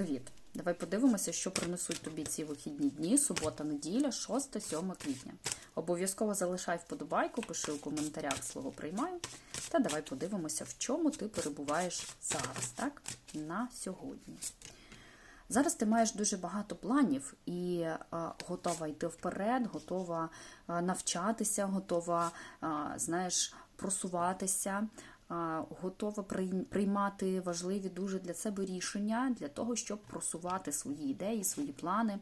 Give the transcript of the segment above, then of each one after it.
Привіт! Давай подивимося, що принесуть тобі ці вихідні дні, субота, неділя, 6-7 квітня. Обов'язково залишай вподобайку, пиши у коментарях слово приймаю. Та давай подивимося, в чому ти перебуваєш зараз, так? На сьогодні. Зараз ти маєш дуже багато планів і е, готова йти вперед, готова е, навчатися, готова, е, знаєш, просуватися, готова приймати важливі дуже для себе рішення для того, щоб просувати свої ідеї, свої плани.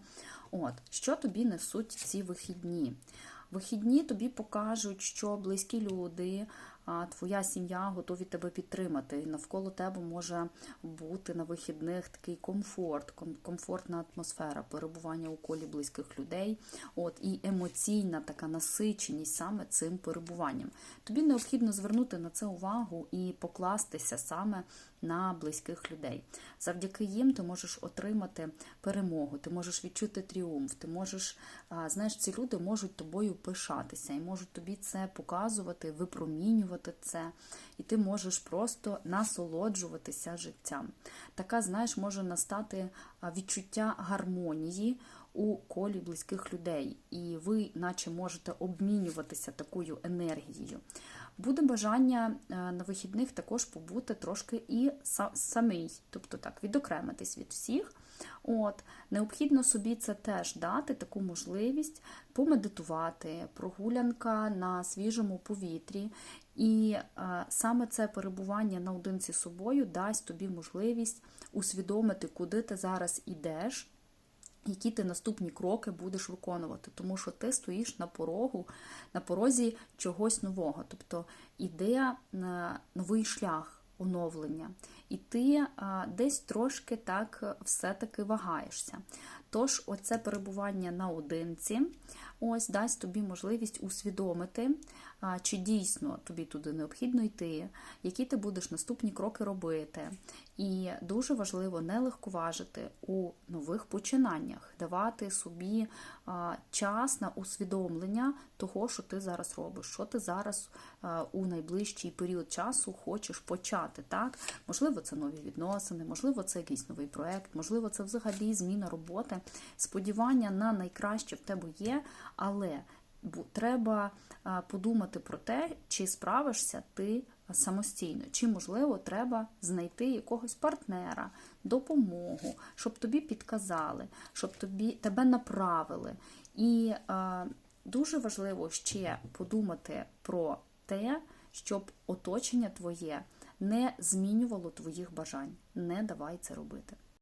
От, що тобі несуть ці вихідні? Вихідні тобі покажуть, що близькі люди, твоя сім'я готові тебе підтримати. Навколо тебе може бути на вихідних такий комфорт, комфортна атмосфера, перебування у колі близьких людей. От і емоційна така насиченість саме цим перебуванням. Тобі необхідно звернути на це увагу і покластися саме на близьких людей. Завдяки їм ти можеш отримати перемогу, ти можеш відчути тріумф, ти можеш, знаєш, ці люди можуть тобою пишатися і можуть тобі це показувати, випромінювати це, і ти можеш просто насолоджуватися життям. Така, знаєш, може настати відчуття гармонії у колі близьких людей, і ви, наче, можете обмінюватися такою енергією. Буде бажання е, на вихідних також побути трошки і самий, тобто так, відокремитись від всіх. От, необхідно собі це теж дати, таку можливість помедитувати, прогулянка на свіжому повітрі. І е, саме це перебування наодинці з собою дасть тобі можливість усвідомити, куди ти зараз ідеш, які ти наступні кроки будеш виконувати, тому що ти стоїш на порогу, на порозі чогось нового, тобто іде е, новий шлях оновлення, і ти десь трошки так все-таки вагаєшся. Тож, оце перебування наодинці ось дасть тобі можливість усвідомити, чи дійсно тобі туди необхідно йти, які ти будеш наступні кроки робити. І дуже важливо не легковажити у нових починаннях, давати собі час на усвідомлення того, що ти зараз робиш, що ти зараз у найближчий період часу хочеш почати. Так? Можливо, це нові відносини, можливо, це якийсь новий проект, можливо, це взагалі зміна роботи. Сподівання на найкраще в тебе є, але треба подумати про те, чи справишся ти самостійно, чи можливо треба знайти якогось партнера, допомогу, щоб тобі підказали, щоб тобі тебе направили. І а, дуже важливо ще подумати про те, щоб оточення твоє не змінювало твоїх бажань. Не давай це робити.